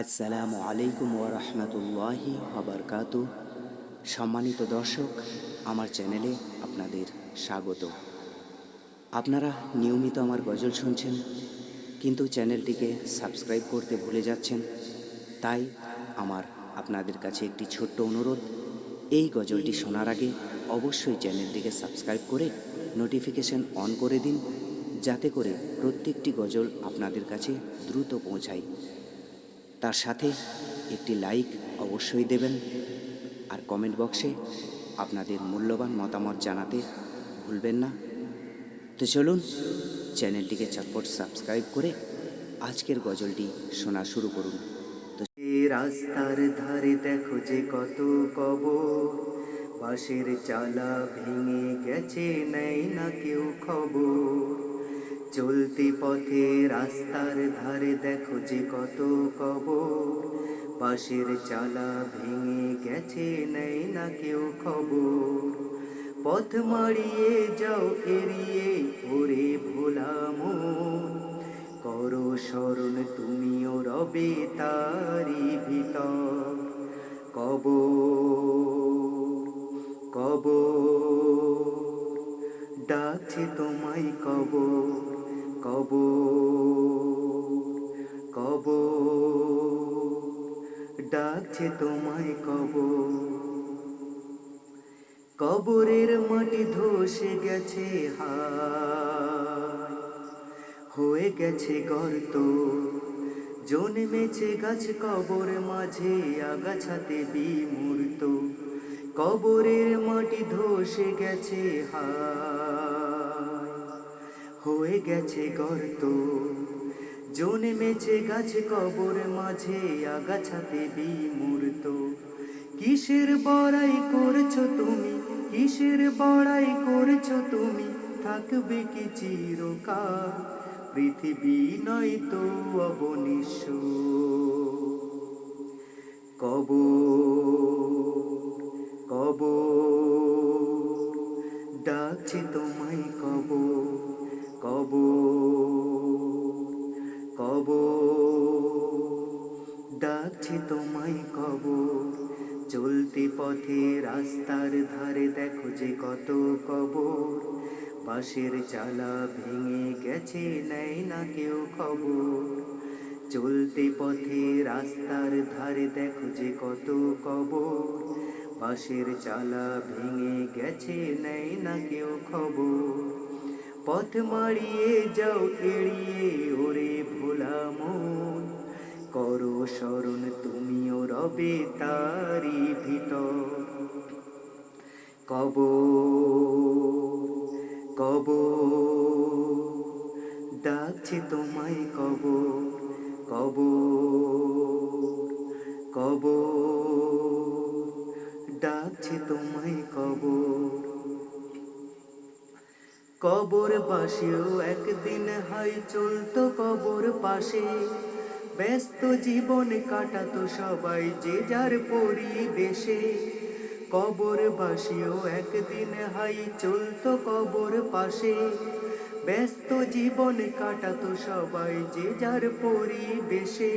আসসালামু আলাইকুম ওরহমতুল্লাহি আবরকাত সম্মানিত দর্শক, আমার চ্যানেলে আপনাদের স্বাগত। আপনারা নিয়মিত আমার গজল শুনছেন, কিন্তু চ্যানেলটিকে সাবস্ক্রাইব করতে ভুলে যাচ্ছেন, তাই আমার আপনাদের কাছে একটি ছোট্ট অনুরোধ, এই গজলটি শোনার আগে অবশ্যই চ্যানেলটিকে সাবস্ক্রাইব করে নোটিফিকেশন অন করে দিন, যাতে করে প্রত্যেকটি গজল আপনাদের কাছে দ্রুত পৌঁছায়। তার সাথে একটি লাইক অবশ্যই দেবেন। আর কমেন্ট বক্সে আপনাদের মূল্যবান মতামত জানাতে ভুলবেন না। তো চলুন, চ্যানেলটিকে চটপট সাবস্ক্রাইব করে আজকের গজলটি শোনা শুরু করুন। তো রাস্তার ধারে দেখো যে কত কবর। বাঁশের চালা ভেঙে গেছে নেই না কেউ খবর। চলতি পথে রাস্তার ধারে দেখো যে কত কবর। পাশের চালা ভেঙে গেছে, নেই না কেউ খবর। পথ মারিয়ে যাও, এড়িয়ে ওরে ভোলা মন। করো স্মরণ, তুমিও রবে তারি ভিতর। কবর কবর, ডাকছে তোমায় কব কব কব ডাকছে তোমায় কব কবরের মাটি ধসে গেছে হায় হয়ে গেছে গর্ত জন্মেছে গাছ কবর মাঝে আগাছাতে বিমূর্ত কবরের মাটি ধসে গেছে হায় হয়ে গেছে গর্ত। জন্মেছে গাছ কবর মাঝে, আগাছাতে বিমূর্ত। কিসের বড়াই করছ তুমি? কিসের বড়াই করছ তুমি? থাকবে কি চিরকাল? পৃথিবী নয় তো অবনিশ কব কব ডাকছে তোমায় কব কব ডাকছে তোমায় কব চলতি পথে রাস্তার ধারে দেখো যে কত কবর। বাঁশের চালা ভেঙে গেছে নেই না কেউ খবর। চলতি পথে রাস্তার ধারে দেখো যে কত কবর। বাঁশের চালা ভেঙে গেছে নেই না কেউ খবর। পথ মারিয়ে যাও, এড়িয়ে ওরে ভোলা মন করো স্মরণ তুমিও রবে তারি ভিতর। কব কব ডাকছে তোমায় কব কব কব ডাকছে তোমায় কব কবর বাসেও একদিন হাই চলতো কবর পাশে ব্যস্ত জীবন কাটাতো সবাই যে যার পরিবেশে। কবর বাসেও একদিন হাই চলতো কবর পাশে ব্যস্ত জীবন কাটাতো সবাই যে যার পরিবেশে।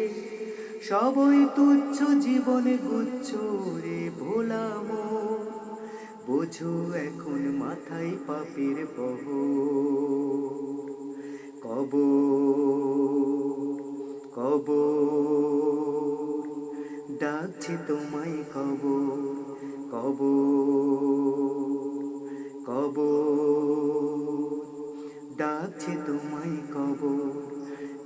সবই তুচ্ছ, জীবনে গুচ্ছ রে ভোলাম বোঝো এখন মাথায় পাপের বহ। কব কব ডাকছে তোমায় কব কব কব ডাকছে তোমায়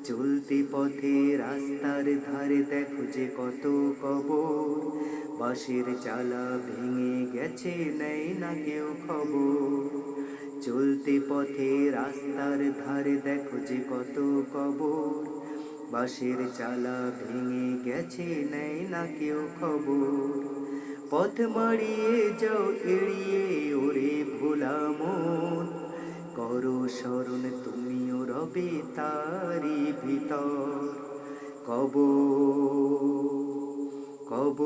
চলতি পথে রাস্তার ধারে দেখো যে কত কবর। বাঁশের চালা ভেঙে গেছে, নেই না কেউ খবর। চলতি পথে রাস্তার ধারে দেখো যে কত কবর। বাঁশের চালা ভেঙে গেছে, নেই না কেউ খবর। পথ মারিয়ে যাও, এড়িয়ে ওরে ভোলা মন। করো স্মরণ তুমিও রবে তারি ভিতর। কব কব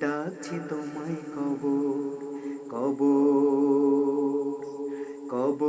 ডাকছি তোমায় কব কব কব।